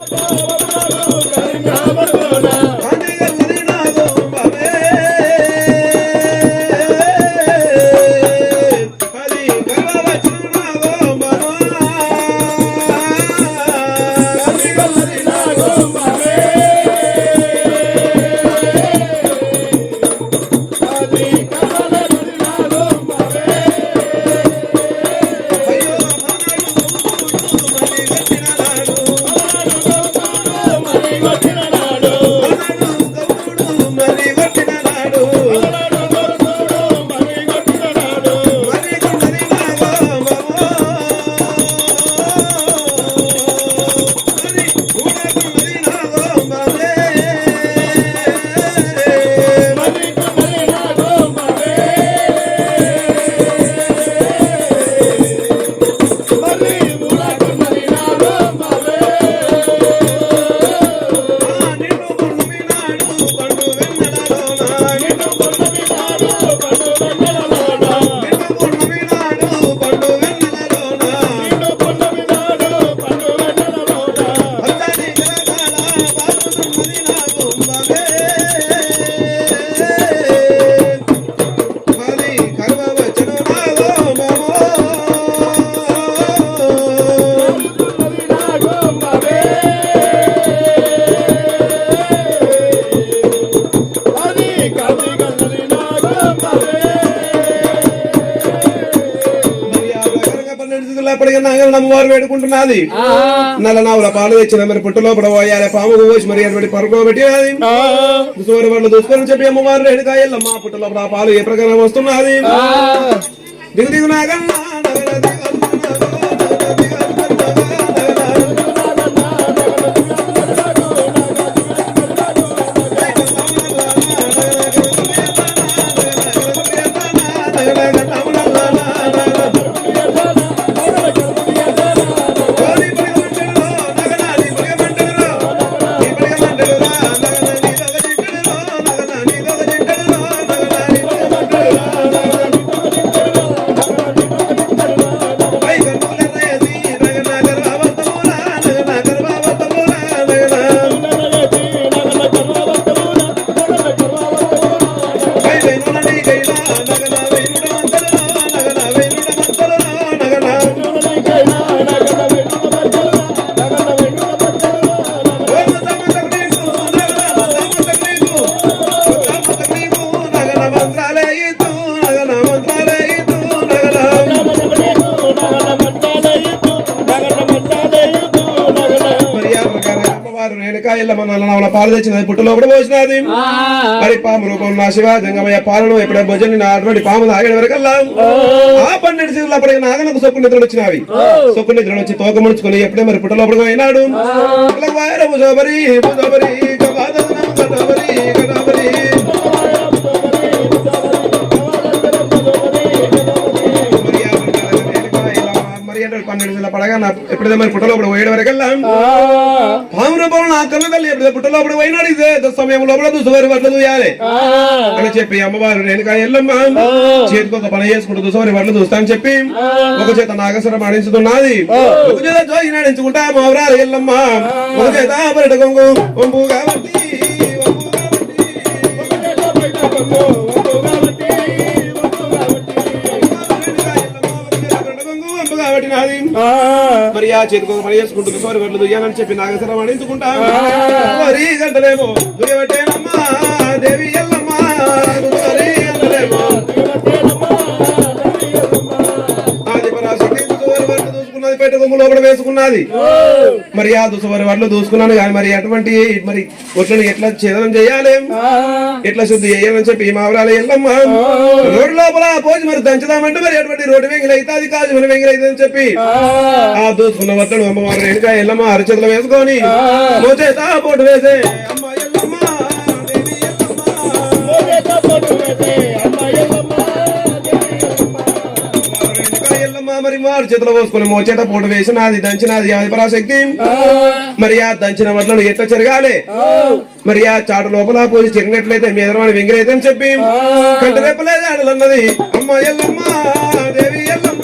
మరి నాగలు అమ్మవారు వేడుకుంటున్నది నల్ల నావుల పాలు తెచ్చిన మరి పుట్ట లోపల పోయాలి పాము పోసి మరి అటువంటి అది సూర్య వాళ్ళు దూసుకొని చెప్పి అమ్మవారు రేణుకాయల్లమ్మ పుట్ట లోపల ఆ పాలు ఏ ప్రకారం వస్తున్నది దిగు దిగు నాగన్న దిగన్న పాలు తెచ్చిన పుట్టులో కూడా పోసినది. మరి పాము రూపం నా శివ జంగమయ్య పాలను ఎప్పుడే భోజనం నా అటువంటి పాము తాగేడు వరకల్లా ఆ పన్నెండు సీజన్లు అప్పటికి నాగనకు సొక్కు నిద్రలు వచ్చినవి. సొక్కు నిద్రలు వచ్చి తోక ముడుచుకుని ఎప్పుడే మరి పుట్టలో అప్పుడు అయినాడు భుజోబరి భుజోబరి పన్నెండు సీజన్ల పడగా నా ఎప్పుడైతే మరి పుట్టలో అప్పుడు పోయేడు వరకల్లా? పాము రూపంలో నా కన్న తల్లి ఎప్పుడైతే పుట్టలో అప్పుడు పోయినాడు ఇదే? దుస్సమయం లోపల దుసవరి వడ్లు దూయాలి. అని చెప్పి అమ్మవారు రేణుకా ఎల్లమ్మ చేతికి ఒక పని చేసుకుంటూ దుసవరి వడ్లు చూస్తా అని చెప్పి ఒక చేత నాగసరం ఆడించుతున్నది. ఒక చేత జోగి నాడించుకుంటా మావరాలు ఎల్లమ్మ. ఒక చేత పరట కొంగు వంపు కాబట్టి కాబట్టి నాది మరి ఆ చేతికి ఒక పని చేసుకుంటూ దుసవరి వడ్లు దుయ్యాలని చెప్పి నాగసరం ఆడించుకుంటా మరి గంటలేమో దుయ్యబట్టేనమ్మా దేవి ఎల్లమ్మ లోపల వేసుకున్నది. మరి ఆ దుసవరి వడ్లు దూసుకున్నాను కానీ మరి అటువంటి మరి ఒట్లను ఎట్లా ఛేదనం చేయాలి? ఎట్లా శుద్ధి చేయాలని చెప్పి ఈ మావరాలు ఎల్లమ్మ. రోడ్డు లోపల పోసి మరి దంచుదామంటే మరి అటువంటి రోడ్డు వెంగిలి అయితే అది కాదు మన వెంగిలి అని చెప్పి. ఆ. దూసుకున్న వడ్లను అమ్మవారు రేణుగా ఎల్లమ్మ అరచేతులు వేసుకొని మోచేత పోటు వేసే. అమ్మ ఎల్లమ్మ దేవి ఎల్లమ్మ. మరి మారు చేతిలో పోసుకుని మోచేత పోటు వేసి నాది దంచినది ఆది పరాశక్తి. మరి ఆ దంచిన వడ్లను ఎట్లా చెరగాలి. మరి ఆ చాటు లోపల పోసి చెరిగినట్లయితే మీ ఎదురవాణి వెంగిలైతే అని చెప్పి. కంట రెప్పలేదు ఆడలన్నది అమ్మ ఎల్లమ్మ దేవి ఎల్లమ్మ.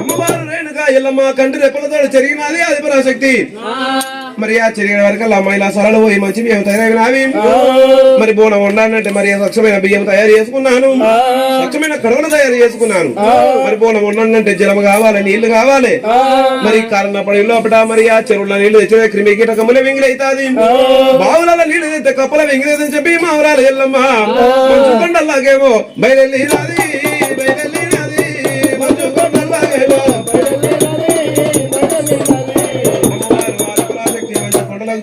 అమ్మ ఎల్లమ్మ కంటి రెప్పలతో చెరిగినది అది పరాశక్తి. మరి ఆ చెరిగిన వరకు అమ్మాయిల సరళ పోయి మంచి బియ్యం తయారైనవి మరి బోనం వండాలంటే మరి స్వచ్ఛమైన బియ్యం తయారు చేసుకున్నాను. స్వచ్ఛమైన కడవలు తయారు చేసుకున్నాను. మరి బోనం వండాలంటే జలం కావాలి నీళ్ళు కావాలి. మరి కారణ పడి లోపల మరి ఆ చెరువుల నీళ్ళు తెచ్చిన క్రిమి కీటకముల వెంగిలైతాది. బావుల నీళ్ళు తెస్తే కప్పల వెంగిలేదని చెప్పి మా ఊరాలు ఎల్లమ్మ కొండల్లాగేమో బయలుదేరినది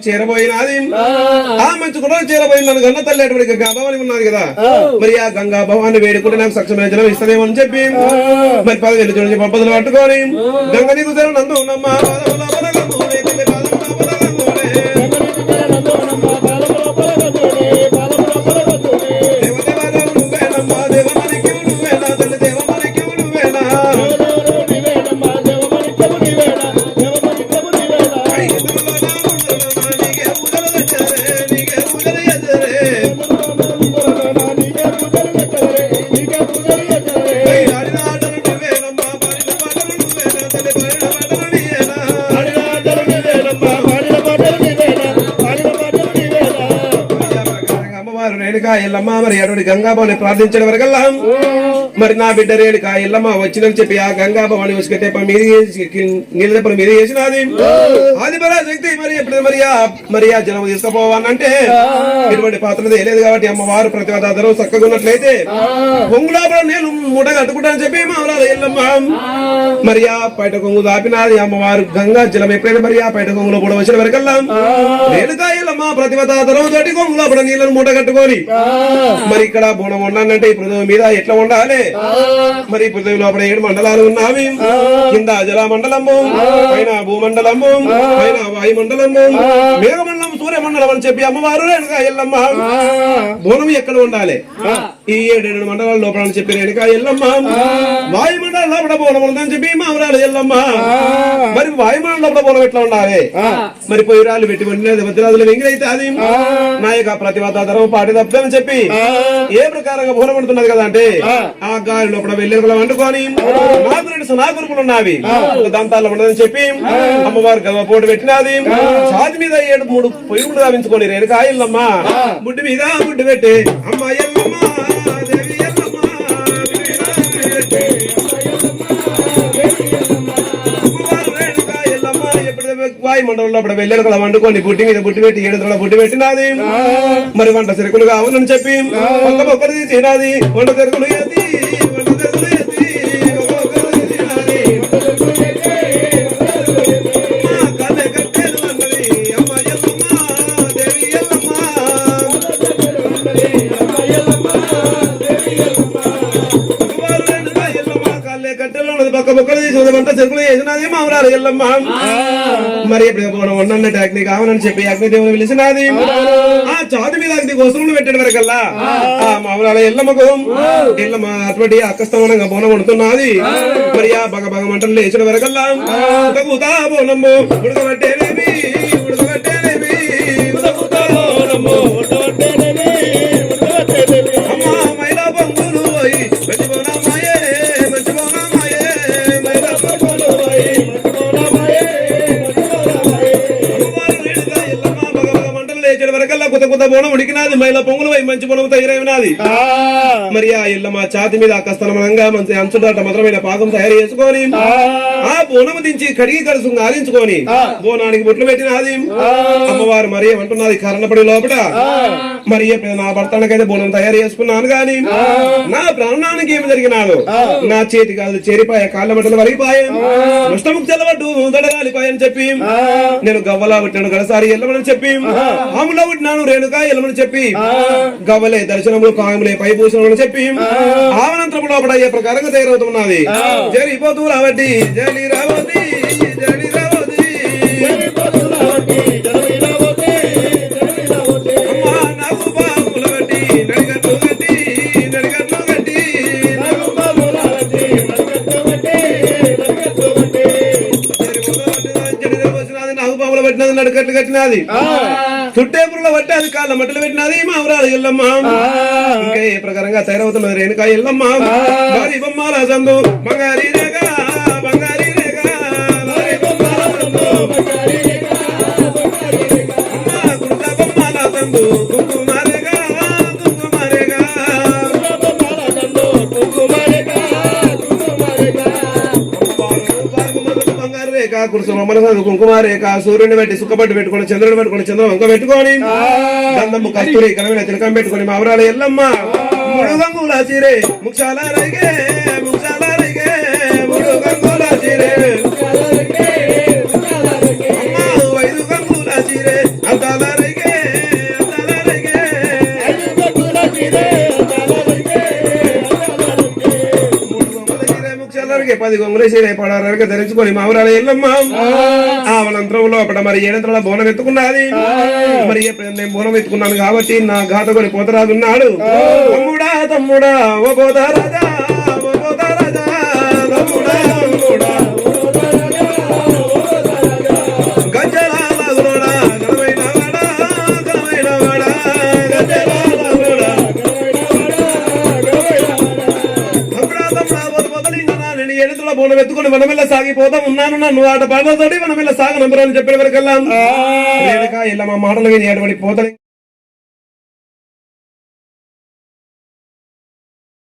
చేరబోయినది. ఆ. మంచు కొండలకు చేరబోయిన నన్ను గన్న తల్లి అటువంటి గంగా భవాని ఉన్నది కదా. మరి ఆ గంగా భవాన్ని వేడుకుంటే నాకు సక్షమైన జలం ఇస్తదేమో అని చెప్పి మరి పదివేలు చూడండి పప్పదులు పట్టుకొని. గంగ నీకు నందు ఉన్నమ్మా. రేణుకా ఎల్లమ్మ మరి అటువంటి గంగాబాని ప్రార్థించడం వరకల్లా. మరి నా బిడ్డ రేణుకా ఎల్లమ్మ వచ్చినని చెప్పి ఆ గంగాబాని ఉసుక తెప్ప మీద నీళ్ళ మీద వేసినది. ఆది శక్తి మరి ఎప్పుడు మరి మరి ఆ జలం తీసుకుపోవాలంటే ఇటువంటి పాత్ర తెలియదు కాబట్టి అమ్మవారు ప్రతివాదారు చక్కగా ఉన్నట్లయితే కొంగులాపల నేను మూట కట్టుకుంటానని చెప్పి మా ఊరాలు ఎల్లమ్మ మరి ఆ పైట కొంగు దాపినది అమ్మవారు గంగా జలం ఎప్పుడైనా మరి ఆ పైట కొంగులో కూడా వచ్చిన వరకల్లా. రేణుకా ఎల్లమ్మ ప్రతిభతాతరం తోటి కొంగులో కూడా నీళ్ళను మూట కట్టుకొని మరి ఇక్కడ బోనం వండాలంటే ఈ పృథివీ మీద ఎట్లా ఉండాలి మరి ఈ పృథివీ లోపల ఏడు మండలాలు ఉన్నవి. కింద జల మండలము పైన భూమండలము పైన వాయుమండలము మేఘమండలం సూర్యమండలం అని చెప్పి అమ్మవారు రేణుకా ఎల్లమ్మ. బోనం ఎక్కడ ఉండాలి? ఈ ఏడేడు మండలాల లోపల అని చెప్పి రేణుకా ఎల్లమ్మ. వాయుమండలం లోపల బోనం ఉందని చెప్పి మా ఊరాలు ఎల్లమ్మ మరి వాయుమండలం లోపల బోనం ఎట్లా ఉండాలి? మరి పొయ్యిరాలు పెట్టి వండినది వజ్రాదులు వెంగిలైతే అది నా యొక్క ప్రతిభాతాధరం పాటి తప్పదని చెప్పి ఏ ప్రకారంగా బోనం వండుతున్నది కదా అంటే ఆ. గాలి లోపల వెళ్ళి వండుకొని నాకు రెండు సనాగురుపులు ఉన్నవి. దంతాలు ఉండదని చెప్పి అమ్మవారు గవ పోటు పెట్టినది ఛాతి మీద ఏడు మూడు పొయ్యిలు రావించుకొని రేణుకా ఎల్లమ్మ బుడ్డి మీద బుడ్డి పెట్టి. అమ్మ ఎల్లమ్మ దేవి ఎల్లమ్మ వాయు మండలంలో అప్పుడు వెళ్ళారు కదా వండుకొని బుట్టి మీద బుట్టి పెట్టి ఏడు తల బుట్టి పెట్టినది మరి వంట చెరుకులు కావాలని చెప్పి ఒక్క మొక్కలు తీసినది వంట చెరుకులు ఎత్తి ఉన్నది పక్క తీసి చెరుకులు ఎల్లమ్మ. మరి అగ్ని కావాలని చెప్పి అగ్నిదేవుని పిలిచినది. ఆ. చాటు మీద అగ్ని వస్తువులు పెట్టిన వరకల్లా. ఆ. మామూలు ఎల్లమ్మకు ఎల్లమ్మ అటువంటి అక్కస్థానంగా బోనం వండుతున్నది. మరి ఆ బగ బగ మంటలు లేచిన వరకల్లా బోనమ్ము ఉడకబట్టేనేమి మంచి పోయి మంచి నాది. మరి ఆ ఇల్లమ్మ ఛాతి మీద అకస్తలమనంగా మంచి అంచుదాట మధురమైన పాకం తయారు చేసుకొని ఆ. బోనము దించి కడిగి కడుసు ఆలించుకొని బోనానికి బొట్లు పెట్టినది. అమ్మవారు మరి ఏమంటున్నది కారణపడి లోపల మరి నా భర్తనకైతే బోనం తయారు చేసుకున్నాను గాని నా ప్రాణానికి ఏమి జరిగినాడు నా చేతి కాదు చేరిపాయ కాళ్ళ మట్టలు వలిగిపాయ నష్టముకు చెల్లబట్టు దడగాలిపాయని చెప్పి నేను గవ్వలా పుట్టాను గడసారి ఎల్లమని చెప్పి ఆములా పుట్టినాను రేణుకా ఎల్లమని చెప్పి గవ్వలే దర్శనములు కాయములే పై భూషణములు చెప్పి. ఆవనంతరము లోపల ఏ ప్రకారంగా తయారవుతున్నది. జరిపోతూ రావట్టి జలి రావతి జలి రావతి నడిగట్టు కట్టినది చుట్టేపురులో అది కాళ్ళ మట్టలు పెట్టినది మా ఎల్లమ్మ. ఇంకా ఏ ప్రకారంగా తయారవుతున్నది రేణుకా ఎల్లమ్మ. మరి బొమ్మల బంగారీ కురుసు బొమ్మల చదువు కుంకుమ రేఖ సూర్యుని పెట్టి సుక్కబట్టు పెట్టుకొని చంద్రుడు పెట్టుకొని చంద్రం వంక పెట్టుకొని గంధము కస్తూరి కలమైన తిలకం పెట్టుకొని మావరాల ఎల్లమ్మ చీరే ముక్షాల రైగే ముక్షాల రైగే పది గంగుల చీరే పడారగా ధరించుకొని మావరాల ఎల్లమ్మ. ఆ వనంతరంలో అక్కడ మరి ఏడంతరంలో బోనం ఎత్తుకున్నది. మరి నేను బోనం ఎత్తుకున్నాను కాబట్టి నా ఘాతకొని పోతరాజున్నాడు తమ్ముడా తమ్ముడా ఓ పోతరాజా. బోనం ఎత్తుకొని వనమెల్ల సాగిపోతా ఉన్నాను నన్ను. ఆట పాటతోటి వనమెల్ల సాగ నంబరని చెప్పిన వరకల్లా రేణుక ఇలా మా మాటలు విని అటువంటి పోతలి.